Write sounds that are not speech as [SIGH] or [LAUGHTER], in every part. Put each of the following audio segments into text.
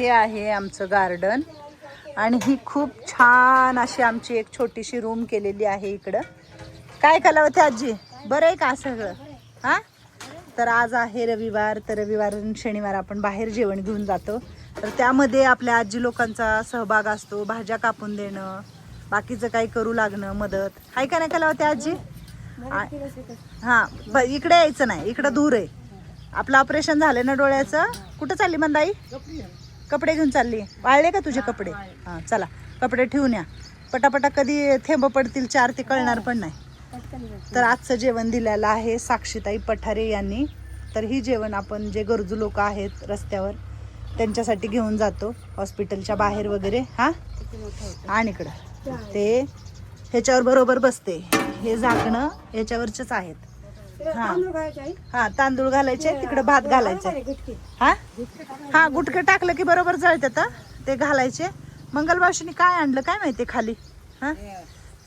हे आहे आमचं गार्डन. आणि ही खूप छान अशी आमची एक छोटीशी रूम केलेली आहे इकडं. काय कलावती आजी? बरं आहे का सगळं? हा? तर आज आहे रविवार तर रविवार आणि शनिवार आपण बाहेर जेवण घेऊन जातो. तर त्यामध्ये आपल्या आजी लोकांचा सहभाग असतो भाज्या कापून देणं बाकीचं काही करू लागणं मदत. हाय का नाही कलावती आजी? हां हा ब इकडे यायचं नाही इकडं दूर आहे. आपलं ऑपरेशन झालं ना डोळ्याचं? कुठं चालली मंदाई? कपडे घेऊन चालली. वाळले का तुझे कपडे? हा चला. कपडे ठेवून या. पटापटा कधी थेंब पडतील चार ते कळणार पण नाही. तर आजचं जेवण दिलेलं आहे साक्षीताई पठारे यांनी. तर ही जेवण आपण जे गरजू लोक आहेत रस्त्यावर त्यांच्यासाठी घेऊन जातो. हॉस्पिटलच्या बाहेर वगैरे. हा? आणि इकडं. ते ह्याच्यावर बरोबर बसते. हे झाकणं ह्याच्यावरचेच आहेत. हा. हा तांदूळ घालायचे तिकडे भात घालायचा. हा? हा गुटके टाकलं की बरोबर जळतात हं. ते घालायचे. मंगलबाशीने काय आणलं काय माहिती खाली? हा?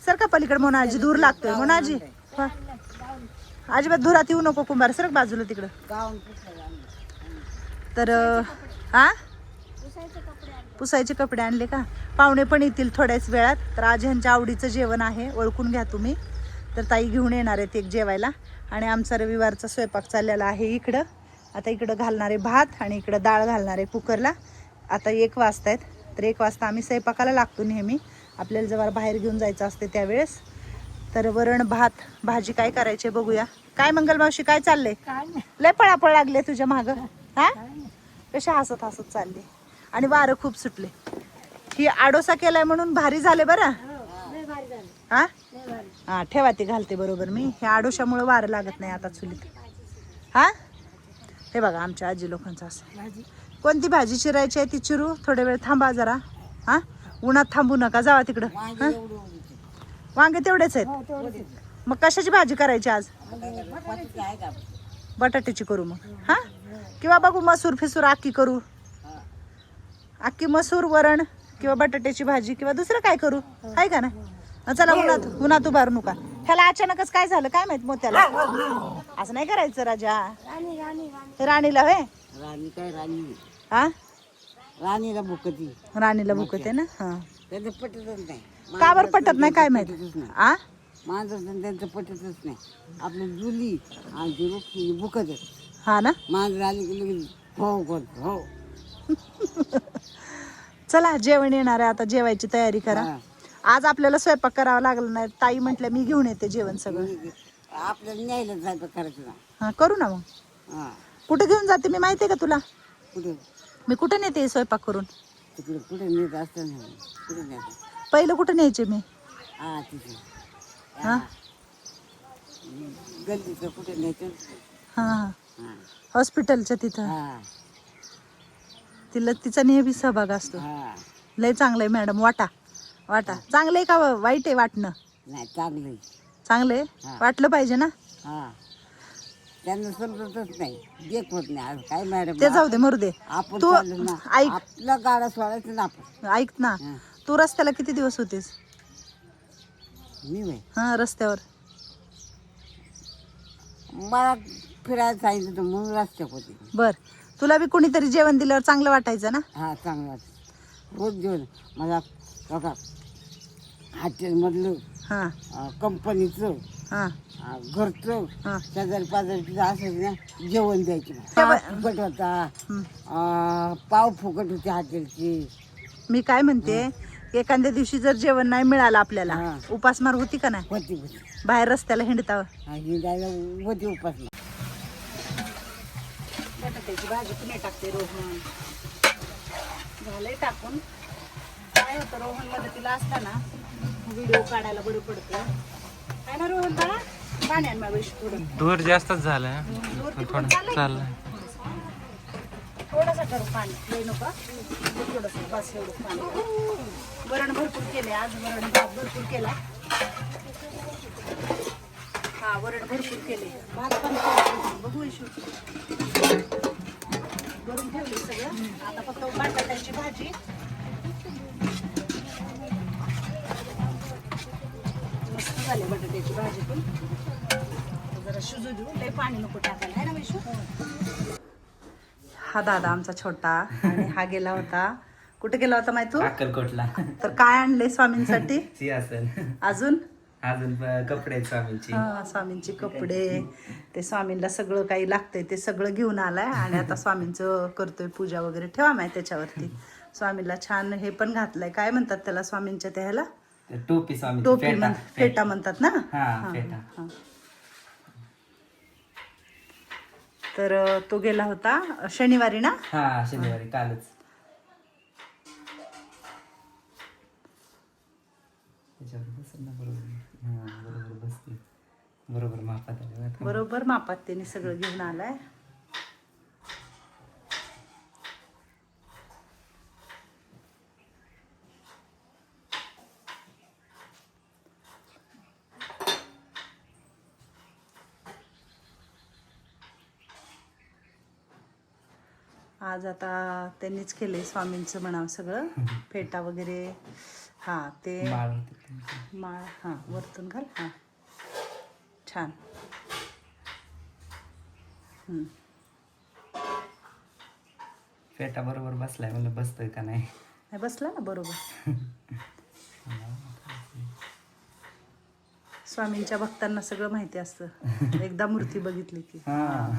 सर का पलीकडे मोनाजी दूर लागतोय. मोनाजी हा. अजिबात धुरात येऊ नको कुंभार. सर बाजूला तिकडं? तर हा? पुसायचे कपडे आणले का? पाहुणे पण येतील थोड्याच वेळात. तर आज ह्यांच्या आवडीचं जेवण आहे. ओळखून घ्या तुम्ही. तर ताई घेऊन येणार आहेत एक जेवायला. आणि आमचा रविवारचा स्वयंपाक चाललेला आहे इकडं. आता इकडं घालणारे भात आणि इकडं डाळ घालणारे कुकरला. आता एक वाजता आहेत. तर एक वाजता आम्ही स्वयंपाकाला लागतो नेहमी. आपल्याला जेव्हा बाहेर घेऊन जायचं असते त्यावेळेस. तर वरण भात भाजी काय करायचे बघूया. काय मंगलमावशी काय चाललंय? लय पळापळ लागले तुझ्या माग. हा? कशा हसत हसत चालले. आणि वारं खूप सुटले. ही आडोसा केलाय म्हणून भारी झाले बरं. हा हा ठेवा ते घालते बरोबर मी. हे आडोशामुळे वारं लागत नाही आता चुलीत. हा? हे बघा आमच्या आजी लोकांचं असं. कोणती भाजी चिरायची आहे ती चिरू? थोडा वेळ थांबा जरा. हा? उन्हात थांबू नका जावा तिकडं. हा? वांगे तेवढेच आहेत. मग कशाची भाजी करायची आज? बटाट्याची करू मग. हा? किंवा बघू मसूर फिसूर आक्की करू. आक्की मसूर वरण किंवा बटाट्याची भाजी किंवा दुसरं काय करू? आहे का ना? हं, चला उन्हात उन्हात उभारू नका. ह्याला अचानकच काय झालं? काय माहीत मोत्याला? असं नाही करायचं राजा. हे राणीला होय? राणी काय राणी? हा? राणीला भुकती. राणीला भुकते. ना? हा. त्यांचं पटतच नाही. का बरं पटत नाही? काय माहीत? आ? मांजर त्यांचं पटतच नाही. आपलं जुली आणि ती रुक्मिणी भुकत. हा ना? मांजर आली की लगेच हो करत [LAUGHS] हो. चला जेवण येणार आहे. आता जेवायची तयारी करा. हा. आज आपल्याला स्वयंपाक करावा लागला नाही. ताई म्हटल्या मी घेऊन येते जेवण सगळं. आपल्याला न्यायला जायचं करायचं ना. हा करू ना मग. हा. कुठे घेऊन जाते मी माहितीये का तुला? कुठे? मी कुठे नेते स्वयंपाक करून? तिकडे कुठे नेत असताना कुठे न्यायचं पहिलं कुठे न्यायचे मी? हा तिथे. हा. गल्लीचं कुठे न्यायचं? हा हा. हा. हॉस्पिटलच्या तिथं. हा. तिला तिचा नेहमी सहभाग असतो. हा. लय चांगलंय मॅडम वाटा. वाटा. चांगलंय का वाईट आहे वाटणं? नाही चांगलं आहे. चांगलंय हा. वाटलं पाहिजे ना? हा. त्यांना समजतच नाही. देत होत नाही. आज काय मॅडम ते जाऊ दे मरू दे. आपण तू चाललो ना. ऐक. आपला गाडा सोडायचं ना आपण. ऐक ना. हा. तू रस्त्याला किती दिवस होतेस? मी हा रस्त्यावर. मला फिरायला सांगितलं होतं म्हणून रस्त्यात होते. बर. तुला बी कोणीतरी जेवण दिल्यावर चांगलं वाटायचं ना? हा चांगलं वाटतं रोज जेवण. मला बघा हॉटेलमधलं हा. अं, कंपनीचं हा. अं, घरचं हा. शेजारी पाजारी असेल ना जेवण द्यायचे फुकट होता. हं. अं, पाव फुकट होते हॉटेलची. मी काय म्हणते एखाद्या दिवशी जर जेवण नाही मिळालं आपल्याला हा. उपासमार होती का नाही? होती होती. बाहेर रस्त्याला हिंडता हा हिंडायला होती उपासना बटाट्याची भाजी पुणे टाकते रोहन? झालंय टाकून. काय होतं रोहन मदतीला असताना व्हिडिओ काढायला बरं पडतं. काय ना रोहन बाळा? पाणी आण मला थोडं. दूर जास्तच झालाय दूर तिकडून थोडं चाललंय? थोडंसं करू पाणी. लई नका. थोडंसं बस एवढं पाणी. वरण भरपूर केले आज वरण भात भरपूर केला. हा वरण भरपूर केले भात पण केला. बघू इशू. भरून ठेवले सगळं. आता फक्त बटाट्याची भाजी मस्त झाली बटाट्याची भाजी पण. जरा शिजू देऊ. लई पाणी नको टाकायला. आहे ना हा दादा आमचा छोटा आणि हा गेला होता. कुठे गेला होता माहिती तू? अक्कलकोटला. तर काय आणले स्वामींसाठी? [LAUGHS] अजून? अजून कपडे आहेत स्वामींची. हा, स्वामींचे कपडे. ते स्वामींना सगळं काही लागतंय ते सगळं घेऊन आलाय. आणि आता स्वामींचं करतोय पूजा वगैरे. ठेवा माहिती त्याच्यावरती. स्वामीला छान हे पण घातलंय. काय म्हणतात त्याला स्वामींच्या त्या ह्याला? टोपी स्वामींची टोपी फेटा म्हण- फेटा. म्हणतात ना? हा फेटा. हा. तर तो गेला होता शनिवारी ना? हा शनिवारी कालच. त्याच्यावर बसेल ना बरोबर. हा बरोबर बसते. बरोबर मापात आले बरं का? बरोबर मापात त्यांनी सगळं घेऊन आलाय. आज आता त्यांनीच केले स्वामींचं म्हणावं सगळं. फेटा वगैरे. हा ते माळ हां वरतून घाल हां. छान. फेटा बरोबर बसलाय म्हणलं बसतोय का नाही? नाही बसला ना बरोबर. स्वामींच्या भक्तांना सगळं माहिती असतं. [LAUGHS] एकदा मूर्ती बघितली की. हा.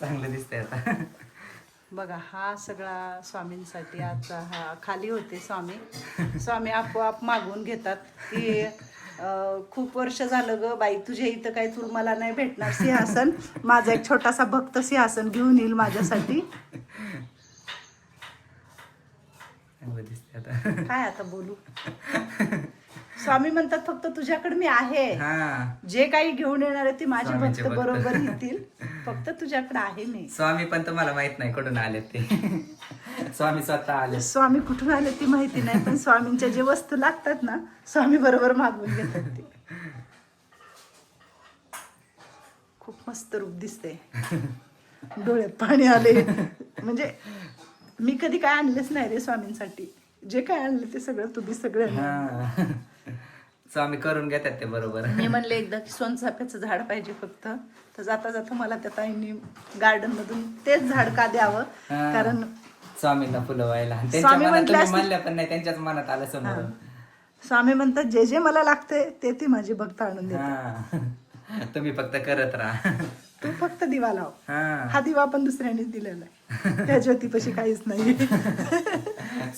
चांगलं दिसतंय आता. बघा हा सगळा स्वामींसाठी आजचा हा खाली होते स्वामी. स्वामी आपोआप मागवून घेतात की खूप वर्ष झालं ग बाई तुझ्या इथं काही तू मला नाही भेटणार सिंहासन. माझा एक छोटासा भक्त सिंहासन घेऊन येईल माझ्यासाठी. आता. काय आता बोलू? स्वामी म्हणतात फक्त तुझ्याकडे मी आहे. हा. जे काही घेऊन येणार आहे ते माझे भक्त. बरोबर येतील. फक्त तुझ्याकडे आहे मी. स्वामी पण तुम्हाला माहीत नाही कुठून आले ते. स्वामी स्वतः आले. स्वामी कुठून आले ती माहिती नाही पण स्वामींच्या जे वस्तू लागतात ना स्वामी बरोबर मागवून घेतात ते. खूप मस्त रूप दिसते डोळ्यात पाणी आले. म्हणजे मी कधी काय आणलेच नाही रे स्वामींसाठी. जे काय आणलं ते सगळं तुम्ही सगळं स्वामी करून घेतात ते बरोबर. मी म्हणले एकदा की सोनचाफ्याचं झाड पाहिजे फक्त. तर जाता जाता मला त्या ताईंनी गार्डन मधून तेच झाड का द्यावं? हा. कारण स्वामींना फुलं व्हायला त्यांच्या स्वामी मनात म्हटले तुम्ही असतील- म्हणल्या पण नाही त्यांच्याच मनात आलं समोर स्वामी म्हणतात जे जे मला लागते ते ते माझे भक्त आणून हा. [LAUGHS] तुम्ही फक्त करत राहा. तू फक्त दिवा लाव. हा. हा दिवा पण दुसऱ्यानेच दिलेला आहे. त्या ज्योतीपाशी काहीच नाही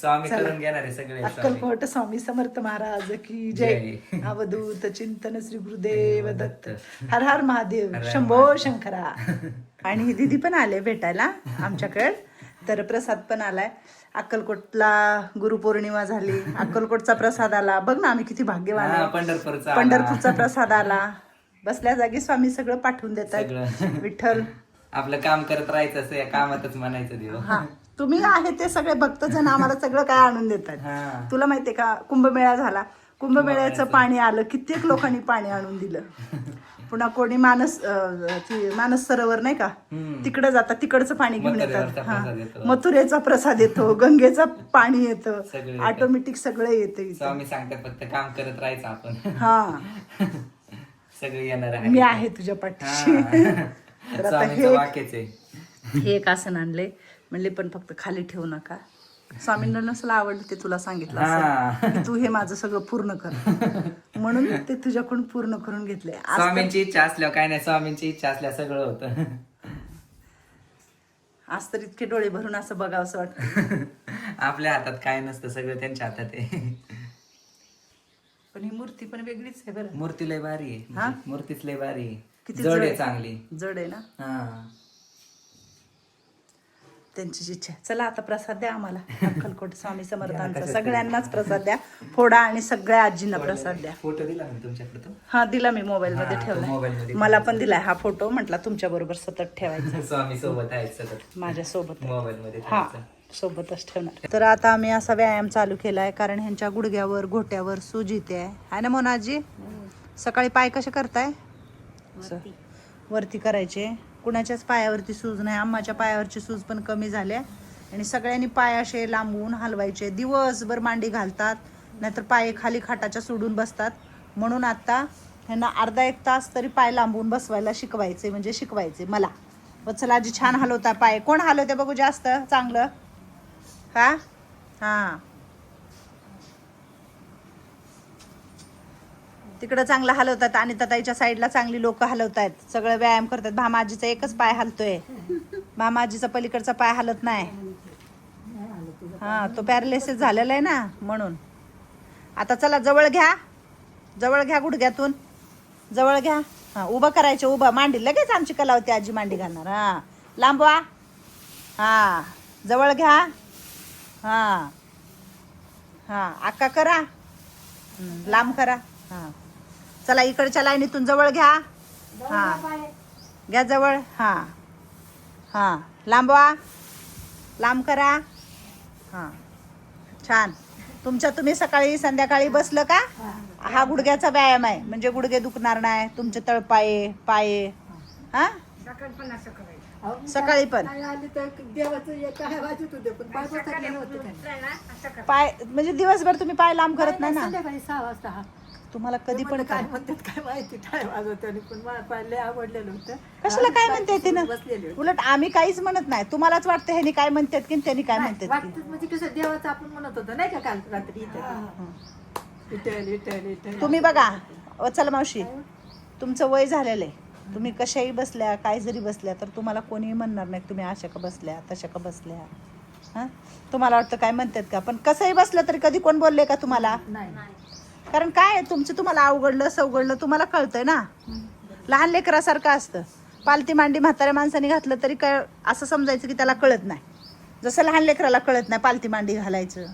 स्वामी करून घेणार आहे सगळे स्वामी अक्कलकोट स्वामी. समर्थ महाराज की जय. जय. अवधूत चिंतन श्री गुरुदेव दत्त. हर हर महादेव. हर हर शंभो शंकरा. आणि दिदी पण आले भेटायला आमच्याकडे. तर प्रसाद पण आलाय. अक्कलकोटला गुरुपौर्णिमा झाली. अक्कलकोटचा प्रसाद आला. बघ ना आम्ही किती भाग्यवान हा, आहे. पंढरपूरचा आला. पंढरपूरचा प्रसाद आला. बसल्या जागी स्वामी सगळं पाठवून देतात. सगळं. विठ्ठल. आपलं काम करत राहायचं असं या कामातच म्हणायचं देव. हा. तुम्ही आहे ते सगळे भक्तजन आम्हाला सगळं काय आणून देतात. हा. तुला माहितीये का कुंभमेळा झाला. कुंभमेळ्याचं पाणी आलं. कित्येक लोकांनी पाणी आणून दिलं. पुन्हा कोणी मानस अं, ती मानस सरोवर नाही का? हम्म. तिकडे जातात. तिकडचं पाणी घेऊन मथुरेवरचा येतात. हा. प्रसाद येतो. मथुरेचा प्रसाद येतो. गंगेचं पाणी येतं. ऑटोमॅटिक सगळं येतं इथं. स्वामी सांगतात फक्त काम करत राहायचं आपण. हा. सगळे येणार आहे. मी आहे तुझ्या पाठीशी. तर आता स्वामीचं [LAUGHS] हे वाक्यच आहे. हे एक आसन आणले म्हणले पण फक्त खाली ठेवू नका. स्वामींना नसलं आवडलं ते तुला सांगितलं असेल. हा. की तू हे माझं सगळं पूर्ण कर. [LAUGHS] म्हणून ते तुझ्याकडून पूर्ण करून घेतले. आज स्वामींची इच्छा असल्यावर काय नाही स्वामींची इच्छा असल्या सगळं होतं. [LAUGHS] आज तर इतके डोळे भरून असं बघावंसं वाटतं. आपल्या हातात काय नसतं सगळं त्यांच्या हातात आहे. पण ही मूर्ती पण वेगळीच आहे बरं. मूर्ती लय भारी हा? आहे मूर्तीच लय भारी आहे. किती जड जड आहे आहे? चांगली. जड आहे ना? हा. त्यांची इच्छा आहे. चला आता प्रसाद द्या आम्हाला. [LAUGHS] अक्कलकोट स्वामी समर्थांचा. सगळ्यांनाच प्रसाद द्या. फोडा आणि सगळ्या आजींना प्रसाद द्या. फोटो दिला मी तुमच्याकडे तो? हा दिला मी मोबाईल मध्ये हा, तो मध्ये मला पण दिलाय हा फोटो. म्हटला तुमच्या बरोबर सतत ठेवायचा. [LAUGHS] स्वामी सोबत आहेत सगळं माझ्या सोबत मोबाईल मध्ये हा. ठेवायचं. सोबतच ठेवणार. तर आता आम्ही असा व्यायाम चालू केलाय कारण ह्यांच्या गुडघ्यावर घोट्यावर सूज येते आहे ना मोनाजी? सकाळी पाय कसे करताय. वरती. करायचे. कुणाच्याच पायावरती सूज नाही. आम्हाच्या पायावरची सूज पण कमी झाल्या. आणि सगळ्यांनी पाय असे लांबून हलवायचे. दिवसभर मांडी घालतात नाहीतर पाय खाली खाटाच्या सोडून बसतात. म्हणून आता ह्यांना अर्धा एक तास तरी पाय लांबून बसवायला शिकवायचे म्हणजे शिकवायचे मला. वत्सल आजी छान हलवता पाय. कोण हलवते बघू जास्त? चांगलं? हा हा. तिकडं चांगलं हलवतात आणि ताईच्या साईडला चांगली लोक हलवतायत. सगळं व्यायाम करतात. भामाजीचा एकच पाय हलतोय. भामाजीचा पलीकडचा पाय हलत नाही. हा तो पॅरालिसिस झालेला आहे ना म्हणून. आता चला जवळ घ्या. जवळ घ्या गुडघ्यातून. जवळ घ्या. हा उभं करायचं उभं. मांडी लगेच आमची कला होती आजी मांडी घालणार. हा. लांबवा. हा. जवळ घ्या. हा. हा करा. हं, लांब करा. हा. चला इकडच्या लाईनीतून जवळ घ्या. हा. घ्या जवळ. हा. हा. लांबवा. लांब करा. हा. छान. तुमच्या तुम्ही सकाळी संध्याकाळी बसलं का? हा. गुडघ्याचा व्यायाम आहे. म्हणजे गुडघे दुखणार नाही. तुमचे तळपाये पाये. हा? सकाळी पण. पाय म्हणजे दिवसभर तुम्ही पाय लांब करत नाही ना? सहा वाजता तुम्हाला कधी पण काय. म्हणतात काय माहिती काय वाजवते आणि पण मला पाहिले आवडलेलं होतं. कशाला काय म्हणते तिनं? बसलेली होती. उलट आम्ही काहीच म्हणत नाही. तुम्हालाच वाटतं ह्यानी काय म्हणतात की त्यांनी काय म्हणतात की. वाटतं म्हणजे कसं देवाचं आपण म्हणत होतो नाही का काल रात्री इथं? विठ्ठल विठ्ठल विठ्ठल तुम्ही बघा वचल मावशी तुमचं वय झालेलं आहे. तुम्ही कशाही बसल्या काय जरी बसल्या तर तुम्हाला कोणीही म्हणणार नाही तुम्ही अशा का बसल्या तशा का बसल्या? हां? तुम्हाला वाटतं काय म्हणतात का? पण कसंही बसलं तरी कधी कोण बोलले का तुम्हाला? नाही. कारण काय आहे, तुमचं तुम्हाला अवघडलं सवघडलं तुम्हाला कळतंय ना? लहान लेकरासारखं असतं. पालती मांडी म्हाताऱ्या माणसाने घातलं तरी काय असं समजायचं की त्याला कळत नाही. जसं लहान लेकराला कळत नाही पालती मांडी घालायचं.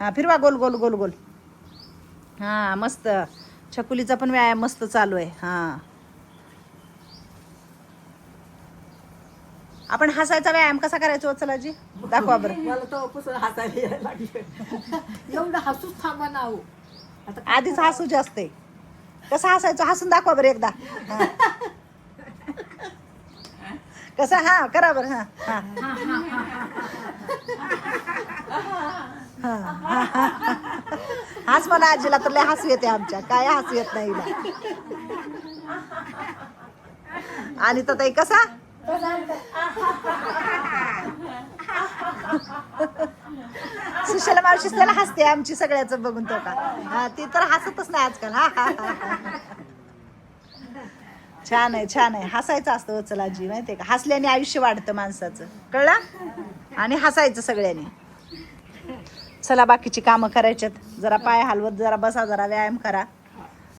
हां फिरवा गोल गोल गोल गोल. हां मस्त. छकुलीचा पण व्यायाम मस्त चालू आहे. हां. आपण हसायचा व्यायाम कसा करायचा चलाजी दाखवा बरं. मला हसायला यायला लागलं. एवढं हसूच थांबा ना आता काय आधीच हसू जास्त आहे. कसं हसायचं? हसून दाखवा बरं एकदा. हा. कसं? हा करा बरं हा. हा. हा, हा, हा. हाच मला आजीला तर लय हसू येते आमच्या. काय हसू येत नाही हिला. आणि तर ताई कसा? [LAUGHS] सुशाला मावशीच त्याला हसते आमची सगळ्याच बघून तो का? हा ती तर हसतच नाही आजकाल हा हा हा, हा. छान आहे छान आहे. हसायचं असतं चलाजी माहितीये का? हसल्याने आयुष्य वाढतं माणसाचं. कळलं? आणि हसायचं सगळ्यांनी. चला बाकीची कामं करायच्यात जरा पाय हलवत जरा बसा जरा व्यायाम करा.